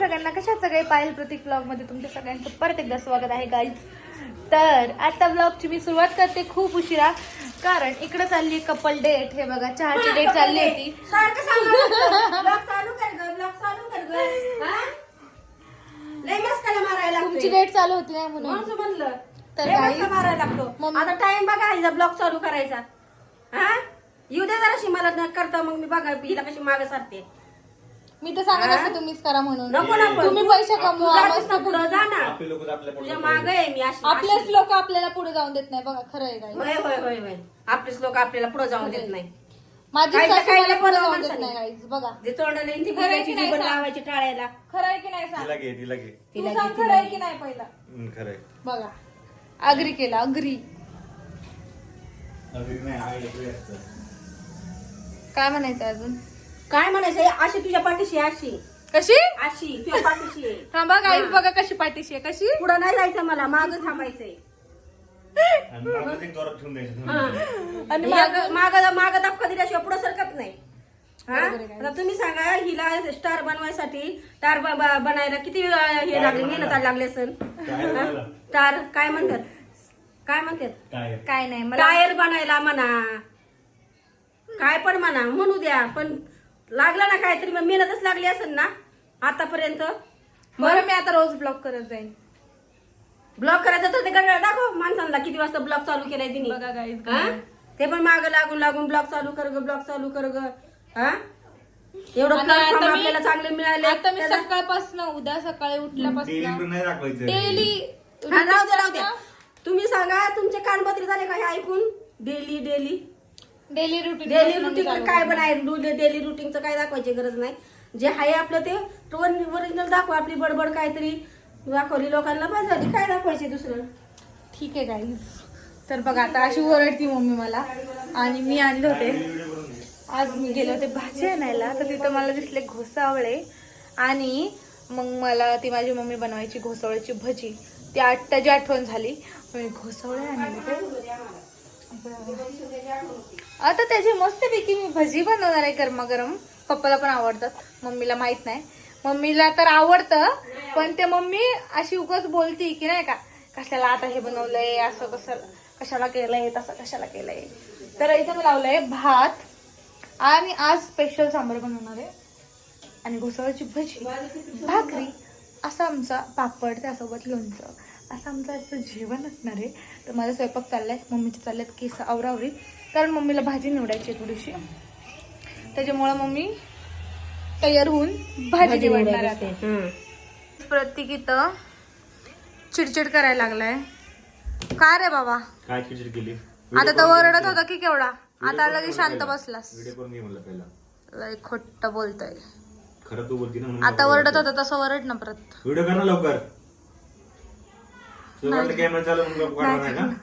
सगळ्यांना कशा सगळे? पायल प्रतीक ब्लॉगमध्ये तुमच्या सगळ्यांचं परत एकदा स्वागत आहे गाईज तर आता ब्लॉगची मी सुरुवात करते खूप उशिरा. कारण इकडे चालली कपल डेट हे बघा चहाची डेट चालली होती हा? तुमची. डेट चालू होती ना म्हणून. म्हणलं. तर मारायला लागतो. आता टाइम बघा हिचा ब्लॉग चालू करायचा. हा? येऊ दे जराशी मला करता मग मी बघा हिला कशी मागे सारते. मी तर सांगत? असते तुम्हीच करा म्हणून नको ना पण. तुम्ही पैसे कमवा मस्त पुढं जा ना आपले लोक आपल्या तुझ्या पोटात माग आहे मी अशी आपलेच अशी. लोक आपल्याला पुढे जाऊन देत नाही बघा खरं आहे काय होय होय होय होय आपलेच लोक आपल्याला पुढे जाऊन देत नाही माझी काय- सासू काय मला नाही पुढे बोलावं जाऊन देत माणसाने. नाही guys. बघा जे तोंडाला येईन ती खरं आहे बोलायची की नाही सांग? लावायची टाळायला खरं आहे की नाही सांग तिला घे तिला घे तू तिला सांग घे, खरं आहे. की नाही पहिला हम्म, खरंय बघा अग्री केला अग्री अगदी नाही आहे इकडे असतं. काय म्हणायचं अजून काय म्हणायचं? अशी तुझ्या पाठीशी आहे, अशी. कशी? अशी तुझ्या पाठीशी आहे. थांबा गाईज हा. बघा कशी पाठीशी आहे. कशी? पुढं नाही जायचं मला माग थांबायचंय. आणि मागं ते जोरात ठेवून द्यायचं. आणि माग माग माग माग धपका दिल्याशिवाय पुढे सरकत नाही. हा? बरोबर आहे. आता तुम्ही सांगा हिला स्टार बनवायसाठी स्टार ब- ब- बनायला किती वेळ हे लागली? मेहनत लागली काय झालं? स्टार काय म्हणतात? काय म्हणतात? काय? काय नाही मला टायर बनायला म्हणा. काय पण म्हणा म्हणू द्या पण लागला ना काहीतरी मग मेहनतच लागली असेल ना आतापर्यंत? बरं मी आता रोज ब्लॉग करत जाईन. ब्लॉक करायचं तर ते गडबड दाखव. माणसांना किती वाजता ब्लॉक चालू केलाय तिने. बघा गाईज हा? ते पण माग लागून लागून ब्लॉक चालू कर ग ब्लॉक चालू कर ग. हा? एवढं आणि platform आता मी- आपल्याला चांगले मिळाले आता मी त्याला- सकाळपासून उद्या सकाळी उठल्यापासून पण नाही दाखवायचं. डेली हा, राहू द्या राहू द्या तुम्ही सांगा तुमचे कानपत्री झाले का हे ऐकून? Daily daily daily routine daily routine काय बनाय डेली रुटीनचं काय दाखवायची गरज नाही. जे आहे आपलं ते ओरिजिनल दाखवा आपली बडबड काहीतरी दाखवली लोकांना बस झाली. काय दाखवायचे दुसरं? ठीक आहे गाईज तर बघा आता अशी ओरडती मम्मी मला. आणि मी आणले होते. आज मी गेले होते भाजी आणायला. तर तिथं मला दिसले घोसावळे. आणि मग मला ती माझी मम्मी बनवायची घोसावळ्याची भजी. ती आठ त्याची आठवण झाली. मी घोसावळे आणले आता त्याची मस्तपैकी मी भजी बनवणार आहे गरमागरम. पप्पाला पण आवडतात. मम्मीला माहीत नाही. मम्मीला तर आवडतं पण ते मम्मी अशी उगाच बोलती की नाही का कशाला आता हे बनवलंय असं कसं कशाला केलंय तसं कशाला केलंय? तर इथं मी लावलंय भात आणि आज स्पेशल सांबार बनवणार आहे. आणि घुसळाची भजी भाकरी असा आमचा पापड त्यासोबत लोणचं असं आमचं असं जेवण असणार आहे. तर माझा स्वयंपाक चाललाय मम्मीचे चालल्यात केस आवरावरी कारण मम्मीला भाजी निवडायची थोडीशी. त्याच्यामुळं मम्मी तयार होऊन भाजी निवडणार आहे आता. प्रत्येक इथं चिडचिड करायला लागलाय. का रे बाबा? काय चिडचिड केली? आता तर ओरडत होता की केवढा? आता लगेच शांत बसलास. लय खोट्ट बोलतोय. खरं तू बोलती ना म्हणून आता ओरडत होता तसं ओरड ना परत. व्हिडिओ कर ना लवकर. कॅमेरा चालू म्हणून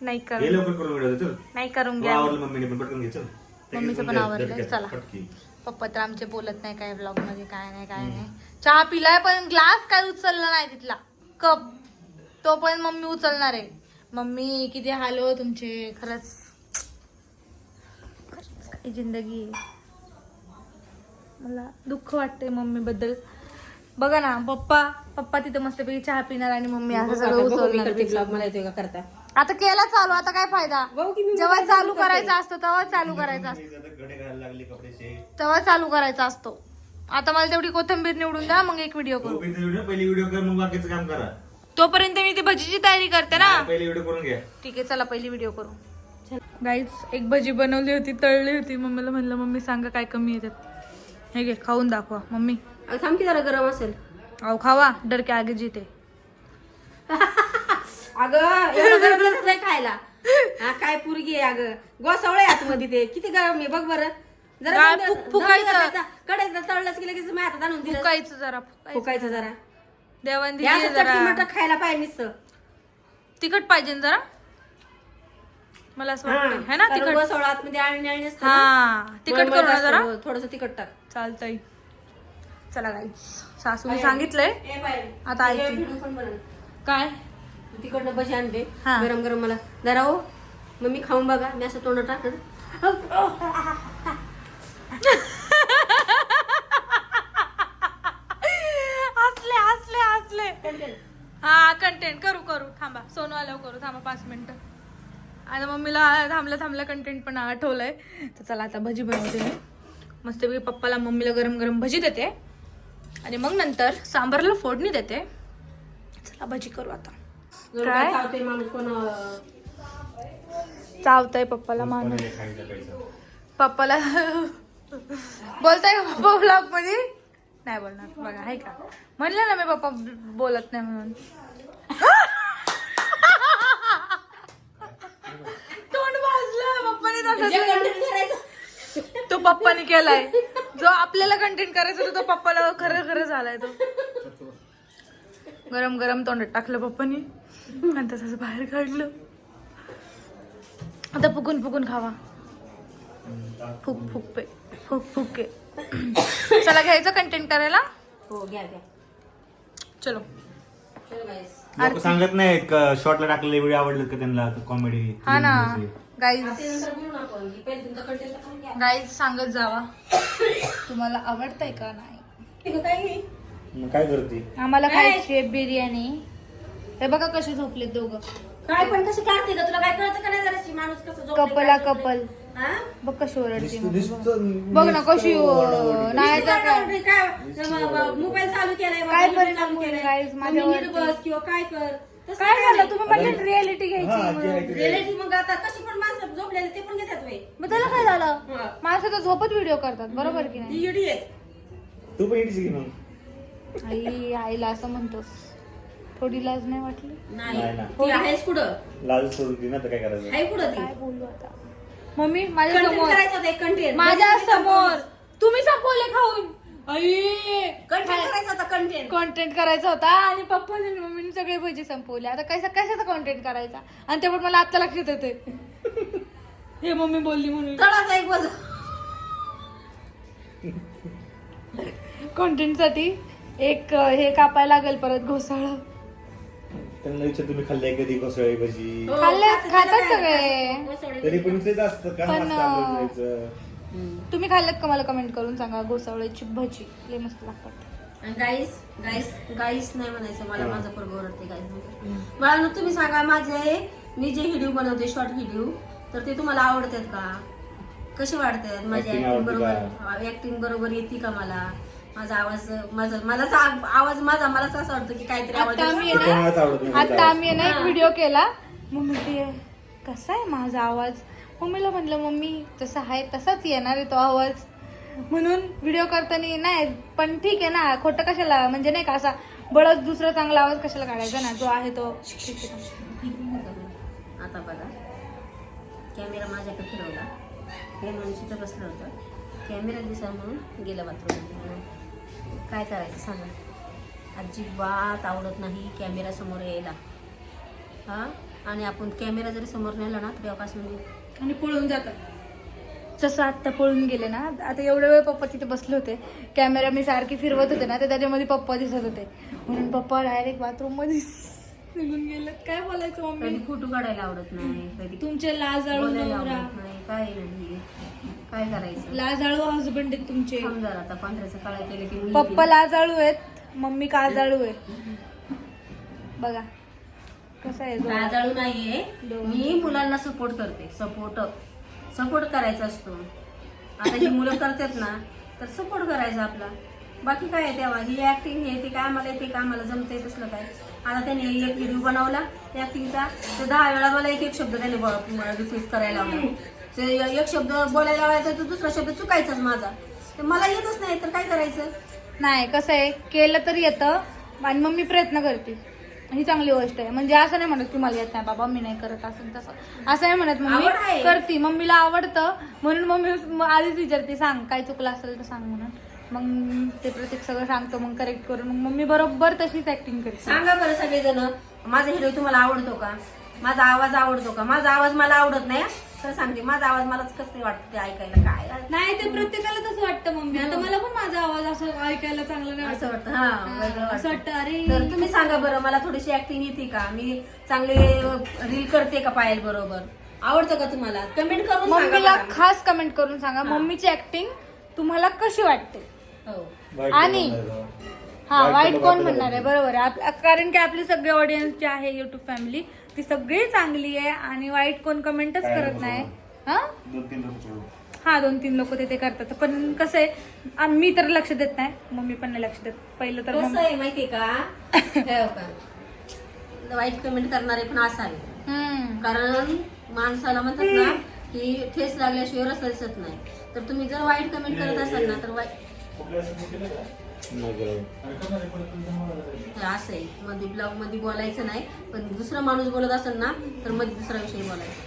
नाही हे करून लवकर करून व्हिडिओ चल. नाही करून घ्या. आवडलं मम्मीने पण पटकन घे चल. मम्मीचं पण आवडलंय, झटक्यात, चला. पटकी. पप्पा तर आमचे बोलत नाही काय ब्लॉगमध्ये काय नाही काय नाही. चहा पिलाय पण ग्लास काय उचलला नाही तिथला. कप. तो पण मम्मी उचलणार आहे. मम्मी किती हाल हो तुमचे? खरंच. खरंच काय जिंदगी. आहे. मला दुःख वाटतंय मम्मी बद्दल बघा ना पप्पा पप्पा तिथं मस्तपैकी चहा पिणार आणि मम्मी असं सगळं उचलणार ब्लॉग मला येतोय का? करता. आता केला चालू आता काय फायदा? जेव्हा चालू करायचं असतं तेव्हा चालू करायचं असतं. तेव्हा चालू करायचा असतो. आता मला तेवढी कोथंबीर निवडून द्या मग एक व्हिडिओ करू. पहिली व्हिडिओ कर मग बाकीचं काम करा. तोपर्यंत मी ती भजीची तयारी करते ना? पहिले व्हिडिओ करून घ्या ठीक आहे चला पहिली व्हिडिओ करू. गाईज एक भजी बनवली होती तळली होती. मम्मीला म्हणलं मम्मी सांगा काय कमी येतात हे घे खाऊन दाखवा मम्मी. थांब की जरा गरम असेल. अहो खावा डर के आगे जीते. अगं एवढं गरम लागत नाही खायला. हा काय पुरगी आहे अगं. गोसावळे आतमध्ये ते. किती गरम आहे बघ बरं. जरा दम- फुक- फुकायचं. कढईत तळलंच की लगेच माझ्या हातात आणून दिलं फुकायचं जरा फुकायचं. फुकायचं जरा. देवान हे असं दिली चटकी जरा मटक खायला पाहिजे नुसतं तिखट पाहिजे ना जरा? मला असं वाटतं है ना तिखट? गोसावळा आतमध्ये असतं ना. हा तिखट मळमळत करू ना असतं, जरा. हो, थोडंसं तिखट टाक. चालतंय. चला सासूने सांगितलंय. आता. काय? तिकडनं भजी आणते. हा. गरम गरम मला. जरा हो. मग मी खाऊन बघा. मी असं तोंड टाकत हा कंटेंट करू करू. थांबा. सोनू आल्यावर करू. थांबा पाच मिनिटं. आता मम्मीला थांबल्या थांबल्या कंटेंट पण आठवलंय. तर चला आता भजी बनवते मी. मस्तपैकी पप्पाला मम्मीला गरम गरम भजी देते. आणि मग नंतर सांबारला फोडणी देते. चला भजी करू आता. काय? चावते माणूस कोण अं, चावताय पप्पाला माणूस. पप्पाला बोलताय का पप्पा ब्लॉगमध्ये? नाही बोलणार. बघा आहे का? म्हणलं ना मी पप्पा बोलत नाही म्हणून. तोंड भाजलं. पप्पाने जे तसंच content करायचं. तो पप्पाने केलाय. जो आपल्याला कंटेंट करायचा होता तो पप्पाला खरं खरं झालाय तो. गरम गरम तोंडात टाकलं पप्पानी. आणि तसंच बाहेर काढलं. आता फुकून फुकून खावा. फुक फुक पे फुक फुक. के चला घ्यायचं कंटेंट करायला? हो घ्या घ्या. चलो. लोक सांगत नाहीत का शॉर्टला टाकलेले व्हिडिओ आवडले का त्यांना कॉमेडी हा ना. गाईज. गाईज सांगत जावा. तुम्हाला आवडतंय का नाही? नाही. मग काय करते आम्हाला काय? खायची आहे बिर्याणी हे बघा कसे झोपलेत दोघं काय पण कशी काढते का तुला काय कळतं का नाही जराशी माणूस कसं कपला? कपल हा? बघ कशी ओरडते मग. बघ ना कशी नाही तर काय काय काय मोबाईल चालू केलाय काय परिणाम चालू होईल, केलाय. guys, मग माझ्यावरती? नीट बस किंवा काय कर तसं काय झालं नाही. तुम्ही म्हणले रियालिटी हा, घ्यायची आहे. ते. Reality मग आता कशी पण माणसं झोपलेली ते पण घेतात मग त्याला काय झालं. माणसं तर झोपत व्हिडिओ करतात बरोबर की ती नाही इडी आहे तू पण इडची घे मग आई आईला असं म्हणतोस थोडी लाज नाही वाटली? नाही. ना. नाही ती आहेच कुठं? लाज सोडून दे ना तर काय करायचं? आहे कुठं ती? काय बोलू आता? मम्मी माझ्या कंटेंट समोर. करायचं होतं एक कंटेंट माझ्यासमोर. तुम्ही संपवले खाऊन. आई. कंटेंट करायचं होता कंटेंट कॉन्टेंट करायचा होता आणि पप्पाने आणि मम्मीने सगळे भजी संपवले. आता कशा कशाचा कॉन्टेंट करायचा? आणि ते पण मला आता लक्षात येते हे मम्मी बोलली म्हणून. तळाचा एक वजन कॉन्टेंटसाठी एक हे कापायला लागेल परत घोसाळ. त्यांना विचार तुम्ही खाल्ले कधी घोसळे भजी? हो, खाल्ले खातात? सगळे. तरी पण तेच असतं का पण, जायचं. तुम्ही खाल्लेत का मला कमेंट करून सांगा घोसावळ्याची भजी? लय मस्त लागतात. गाईस गाईस गाईस नाही म्हणायचं मला हा. माझं ओरडते गाईस मला तुम्ही सांगा माझे मी जे व्हिडिओ बनवते शॉर्ट व्हिडिओ तर ते तुम्हाला आवडतात का? कसे वाटतात? माझी Acting ऍक्टिंग आवडते बरोबर ऍक्टिंग बरोबर येते का मला? माझा आवाज माझा मलाच आ- आवाज माझा मलाच असं वाटतं की काहीतरी आवाज आता आम्ही आहे ना कोणालाच आवडत नाही आता आम्ही आहे ना एक हा. व्हिडिओ केला. मम्मी ते कसा आहे माझा आवाज? मम्मीला म्हणलं मम्मी जसा आहे तसाच येणार आहे तो आवाज. म्हणून व्हिडिओ करताना नाही पण ठीक आहे ना खोटं कशाला म्हणजे नाही का असा बळच दुसरा चांगला आवाज कशाला काढायचा ना जो आहे तो. ठीक आहे. आता बघा. कॅमेरा माझ्याकडे फिरवला. हे इथं बसलं होतं. कॅमेरा दिसा म्हणून गेला बाथरूम काय करायचं सांगा? अजिबात आवडत नाही कॅमेरा समोर यायला. हा? आणि आपण कॅमेरा जरी समोर नेला ना तेव्हापासून आणि पळून जातात. जसं आत्ता पळून गेले ना आता एवढ्या वेळ पप्पा तिथे बसले होते. कॅमेरा मी सारखी फिरवत होते ना तर त्याच्यामध्ये पप्पा दिसत होते. म्हणून पप्पा डायरेक्ट बाथरूममध्ये निघून गेलेत. काय बोलायचं मम्मी? फोटो काढायला आवडत नाही तुमचे नवरा. आवडत नाही काय नाही. काय करायचं? लाजाळू हजबंड आहेत तुमचे. समजा आता पांढऱ्याचं काळा केलं की पप्पा लाजाळू आहेत मम्मी काजाळू आहे. बघा कसं आहे जो? लाजाळू नाहीये. दोन. मी मुलांना सपोर्ट करते. सपोर्ट सपोर्ट करायचा असतो. आता ही मुलं करतात ना तर सपोर्ट करायचा आपला. बाकी काय आहे तेव्हा? ही ऍक्टिंग हे ते काय आम्हाला येते काय आम्हाला जमतंय तसलं काय? आता त्याने एक व्हिडिओ बनवला ऍक्टिंगचा तर दहा वेळा मला एक एक शब्द त्याने रिपीट करायला लावला. ते एक शब्द बोलायला लावायचा तर दुसरा शब्द चुकायचाच माझा. तर मला येतच नाही तर काय करायचं? नाही कसं आहे केलं तर येतं आणि मग मी प्रयत्न करते. ही चांगली गोष्ट आहे. म्हणजे असं नाही म्हणत की मला येत नाही बाबा मी नाही करत असं तसं. असं नाही म्हणत आवड मम्मी आहे. करते. मम्मीला आवडतं म्हणून मम्मी म- आधीच विचारते सांग काय चुकलं असेल तर सांग म्हणून. मग ते प्रत्येक सगळं सांगतो मग करेक्ट करून. मग मम्मी बरोबर तशीच ऍक्टिंग करते. सांगा बरं सगळेजण माझा हिरो तुम्हाला आवडतो का? माझा आवाज आवडतो का? माझा आवाज मला आवडत नाही हं. तर सांगते माझा आवाज मलाच कसं नाही वाटतं ते ऐकायला काय. नाही ते प्रत्येकाला तसं वाटतं मम्मी. आता मला पण माझा आवाज असं ऐकायला चांगलं नाही असं वाटत. हा वेगळं असं वाटतं. अरे. तर तुम्ही सांगा बरं मला थोडीशी ऍक्टिंग येते का? मी चांगले रील करते का पायल बरोबर? आवडतं का तुम्हाला? कमेंट करून सांगा मम्मीला बरं. खास कमेंट करून सांगा. हा. मम्मीची ऍक्टिंग तुम्हाला कशी वाटते? हो. आणि-. हा वाईट कोण म्हणणार आहे? बरोबर आहे. आप- कारण की आपली सगळी ऑडियन्स जी आहे युट्यूब फॅमिली ती सगळी चांगली आहे आणि वाईट कोण कमेंटच काय करत. नाही. हा? दोन तीन लोक हा दोन तीन लोक तिथे करतात. पण कसं आहे आ- मी तर लक्ष देत नाही. मम्मी पण नाही लक्ष देत. पहिलं तर कसं मम्मी- आहे माहितीये का? का वाईट कमेंट करणारे पण असावे हम्म. कारण माणसाला म्हणतात ना की ठेस लागल्याशिवाय रस्ता दिसत नाही. तर तुम्ही जर वाईट कमेंट करत असाल ना तर वाईट असं आहे. मध्ये ब्लॉगमध्ये बोलायचं नाही पण दुसरा माणूस बोलत असेल ना तर मध्ये दुसरा विषय बोलायचा.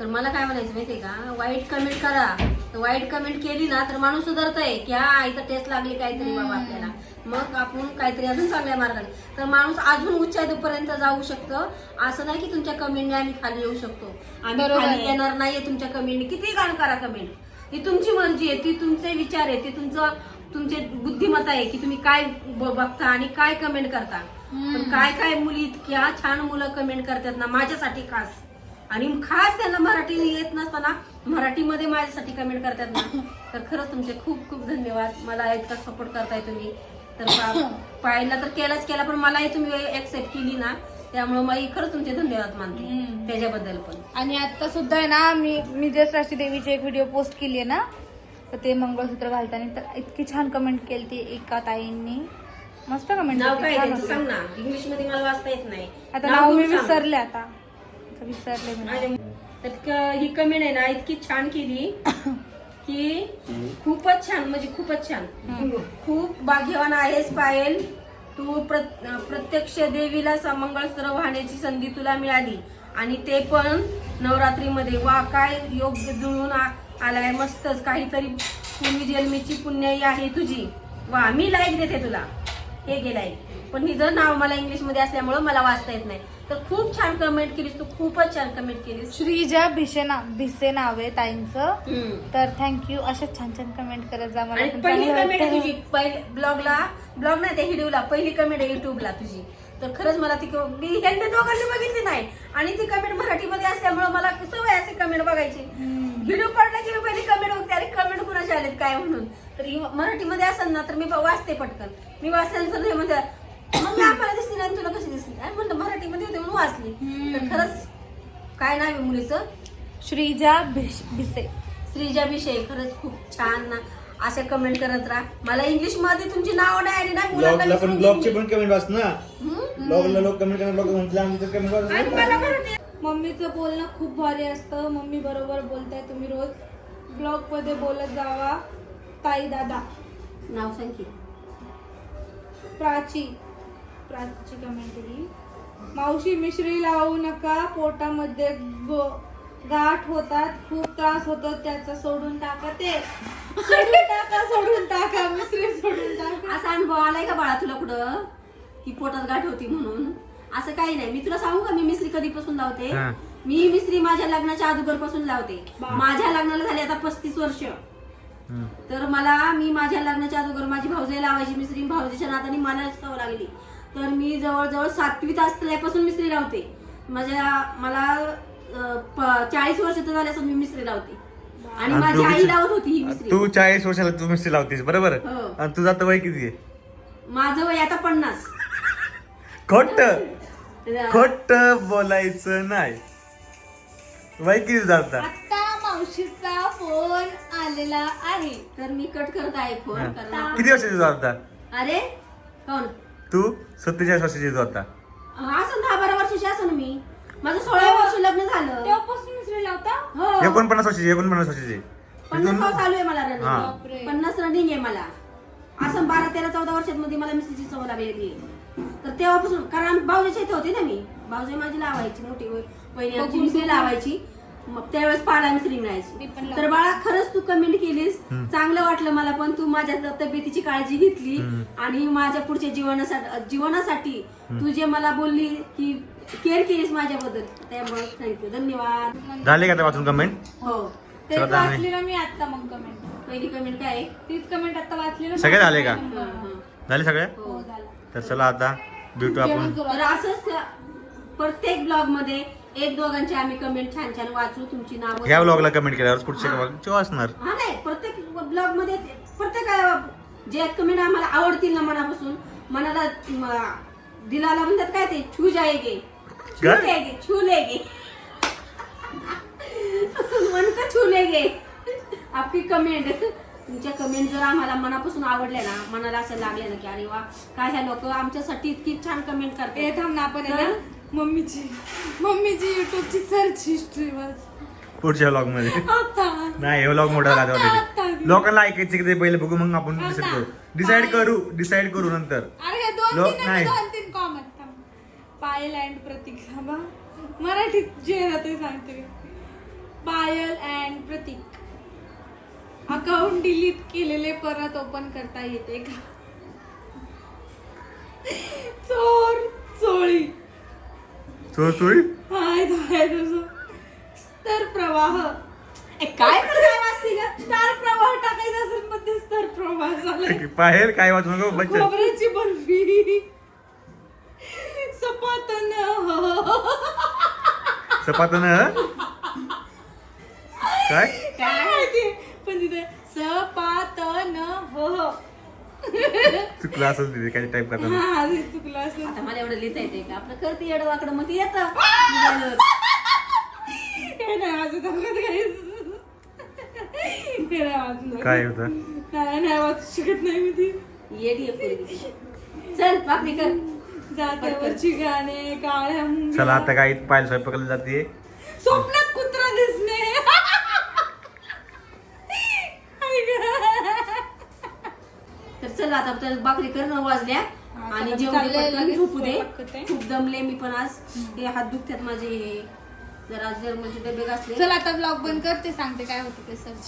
तर मला काय म्हणायचं माहितीये का? वाईट कमेंट करा. तर वाईट कमेंट केली ना तर माणूस सुधारतय की हा इथं टेस्ट लागली काहीतरी बाबा आपल्याला. मग आपण काहीतरी अजून चांगल्या मार्गाने. तर माणूस अजून उच्चाईपर्यंत जाऊ शकतं. असं नाही की तुमच्या कमेंटने आम्ही खाली येऊ शकतो. आम्ही खाली. येणार नाहीये तुमच्या कमेंटने किती गाण करा कमेंट ही तुमची मर्जी आहे ती तुमचे विचार आहे ती तुमचं तुमचे बुद्धिमत्ता आहे की तुम्ही काय बघता आणि काय कमेंट करता? पण काय काय मुली इतक्या छान मुलं कमेंट करतात ना माझ्यासाठी खास. आणि खास त्यांना मराठी येत नसताना मराठीमध्ये माझ्यासाठी कमेंट करतात ना. तर खरंच तुमचे खूप खूप धन्यवाद. मला इतका सपोर्ट करताय तुम्ही. तर पाहिला तर केलाच केला पण मलाही तुम्ही एक्सेप्ट केली ना. त्यामुळे मला खरंच तुमचे धन्यवाद मानते. त्याच्याबद्दल पण. आणि आता सुद्धा आहे ना मी मी जस्ट राशी देवीची एक व्हिडिओ पोस्ट केली आहे ना तर ते मंगळसूत्र घालताना तर इतकी छान कमेंट केली ती एका ताईंनी. मस्त कमेंट नाव काय सांग ना. इंग्लिशमध्ये मला वाचता येत नाही. आता नाव मी सांग. विसरले आता. आता विसरले मी. तर क- ही कमेंट आहे ना इतकी छान केली की खूपच छान म्हणजे खूपच छान. खूप भाग्यवान आहेस पायल. तू प्रत- प्रत्यक्ष देवीला स- मंगळसूत्र वाहण्याची संधी तुला मिळाली. आणि ते पण नवरात्रीमध्ये. वा काय योग्य जुळून आ- आलाय मस्तच. काहीतरी पूर्वी जन्मीची पुण्याई आहे तुझी. वा मी लाईक देते तुला. हे गेलाय पण हिचं नाव मला इंग्लिशमध्ये असल्यामुळं मला वाचता येत नाही. तर खूप छान कमेंट केलीस तू. खूपच छान कमेंट केलीस. श्रीजा भिसे ना भिसे नाव आहे ताईंचं. तर थँक्यू अशा छान छान कमेंट करत जा मला. पण पहिली चांगलं कमेंट आहे वाटतं. तुझी. पहिले ब्लॉगला ब्लॉग नाही त्या व्हिडिओला पहिली कमेंट आहे युट्यूबला तुझी. तर खरंच मला ती क- मी ह्यांना दोघांनी बघितली नाही. आणि ती कमेंट मराठीमध्ये असल्यामुळे मला सवय असे कमेंट बघायची. व्हिडिओ पडला की मी पहिली कमेंट बघते. अरे कमेंट कुणाचे आलेत काय म्हणून? तर ही मराठीमध्ये असेल ना तर मी वाचते पटकन. मी वाचल्यानंतर हे म्हणते मग मी आम्हाला दिसली नाही तुला कशी दिसली? आणि म्हणलं मराठीमध्ये होते म्हणून वाचली. तर खरंच काय नाव आहे मुलीचं? श्रीजा भिस- भिसे. श्रीजा विषय खरंच खूप छान ना. अशा कमेंट करत राहा. मला इंग्लिशमध्ये तुमची नाव नाही आली ना मुलांना पण विसरून ब्लॉगचे. पण कमेंट वाच ना? ब्लॉगला लोक कमेंट करणार ब्लॉग म्हटलं आमचं कमेंट आणि वाच मम्मीचं बोलणं खूप भारी असतं. मम्मी बरोबर बोलताय तुम्ही रोज. ब्लॉगमध्ये बोलत जावा. ताई दादा. नाव सांग की. प्राची. प्राची कमेंट केली. मावशी मिश्री लावू नका. पोटामध्ये गो- गाठ होतात. खूप त्रास होतो. त्याचा सोडून टाका ते. सोडून टाका सोडून टाका. मिश्री सोडून टाका. असा अनुभव आलाय का बाळा तुला कुठं? की पोटात गाठ होती म्हणून? असं काही नाही. मी तुला सांगू का? मी मिस्त्री कधीपासून लावते? हा. मी मिस्त्री माझ्या लग्नाच्या अगोदरपासून लावते माझ्या लग्नाला झाले आता पस्तीस वर्ष. तर मला मी माझ्या लग्नाच्या अगोदर माझी भाऊजाई लावायची मिस्त्री भाऊजीच्या नाताने मला सवय लागली. तर मी जवळजवळ सातवीत असल्यापासून मिस्त्री लावते. माझ्या मला चाळीस वर्ष तर झाल्यापासून मी मिस्त्री लावते. आणि आणि माझी आई लावत होती ही मिस्त्री. तू चाळीस वर्षाला तू मिस्त्री लावतीस बरोबर? हो. आणि तुझं आता वय किती आहे? माझं वय आता पन्नास. खोट. खोट बोलायचं नाही. वय किती जाता आता मावशीचा फोन आलेला आहे. तर मी कट करत आहे फोन. कारण किती वर्षाची तू आता अरे कोण? तू? सत्तेचाळीस वर्षाची तू आता असं दहा बारा वर्षाची असं मी. माझं सोळा वर्ष लग्न झालं. तेव्हापासून मिश्री लावता हो. एकोणपन्नास वर्षाची एकोणपन्नास वर्षाची. पन्नास तास चालू आहे मला हा. रनिंग पन्नास रनिंग आहे मला. असं बारा तेरा चौदा वर्षात मध्ये मला मिस्त्रीची सवय लागलेली आहे. तर तेव्हापासून कारण भाऊजीच्या इथे होते ना मी. भाऊजी माझी लावायची मोठी वहिनी आमची लावायची. मग त्यावेळेस मिळायची लावते. तर बाळा खरंच तू कमेंट केलीस. चांगलं वाटलं मला पण. तू माझ्या तब्येतीची काळजी घेतली आणि माझ्या पुढच्या जीवनासाठी जीवनासाठी तू जे मला बोलली की केअर केलीस माझ्याबद्दल त्यामुळे थँक्यू धन्यवाद. झाले का वाचून कमेंट हो. तेच चला, दादा. वाचली ना मी आता मग कमेंट पहिली कमेंट काय? आहे? तीच कमेंट आता वाचली ना सगळे झाले का? झाले सगळे? हो झालं. तर चला आता भेटू आपण. तर असंच त्या प्रत्येक ब्लॉगमध्ये एक दोघांचे आम्ही कमेंट छान छान वाचू तुमची नावं ह्या ब्लॉगला कमेंट केल्यावर पुढच्या ब्लॉग असणार हा नाही प्रत्येक ब्लॉगमध्ये प्रत्येक जे कमेंट आम्हाला आवडतील ना मनापासून मनाला दिलाला म्हणतात काय ते छू जाएगे छू काय? लेगे छू लेगे मन का छू लेगे आपली कमेंट तुमच्या कमेंट जर आम्हाला मनापासून आवडल्या ना मनाला असं लागलं ना की अरे वा काय ह्या लोक आमच्यासाठी इतकी छान कमेंट ए करतात थांब ना आपण आहे ना मम्मीची मम्मीची युट्यूबची सर्च हिस्ट्री वाच पुढच्या व्लॉगमध्ये. नाही हे व्लॉग मोठा राहतो. लोकांना ऐकायचं की ते पहिले बघू मग आपण आता. डिसाईड करू. डिसाईड करू डिसाईड करू नंतर. अरे हे दोन लो- तीन नाही. आहे, दोन तीन कॉमन पायल अँड प्रतीक मराठीत जे आहे ना ते सांगते. Payal and Prateek. Account delete केलेले परत ओपन करता येते का? चोर चोळी. चोर चोरी हाय हाय तुझं. स्तर प्रवाह. ए, काय काय वाचते ग? स्टार प्रवाह टाकायचा असेल मध्ये स्तर प्रवाह झालाय. पाहेल काय वाचू नको बच्चन खोबऱ्याची बर्फी. सपातन. सपातन काय? काय माहिती? तिथे सपातन हो चुकलं असं तिथे काय टाईप करताना हा ते चुकलं असं आता मला एवढं लिहिता येते का? आपलं करते येडं वाकडं मग ते येतं. हे नाही काहीच हे नाही. काय होतं? नाही नाही वाचू शकत नाही मी ती. येडी आहे पोरगी ती. चल भाकरी कर. जात्यावरची गाणे काळ्या मुंग्या. चला आता काय पाहिलं स्वयंपाकाला जाते. स्वप्नात कुत्रा दिसणे आई गं. तर चल आता तर भाकरी कर नऊ वाजल्या आणि जेवण झोपू दे. खूप दमले मी पण आज. हे हात दुखतात माझे. जरा जर्मनचे डबे घासले. चल आता ब्लॉग बंद करते सांगते काय होतं ते सर्च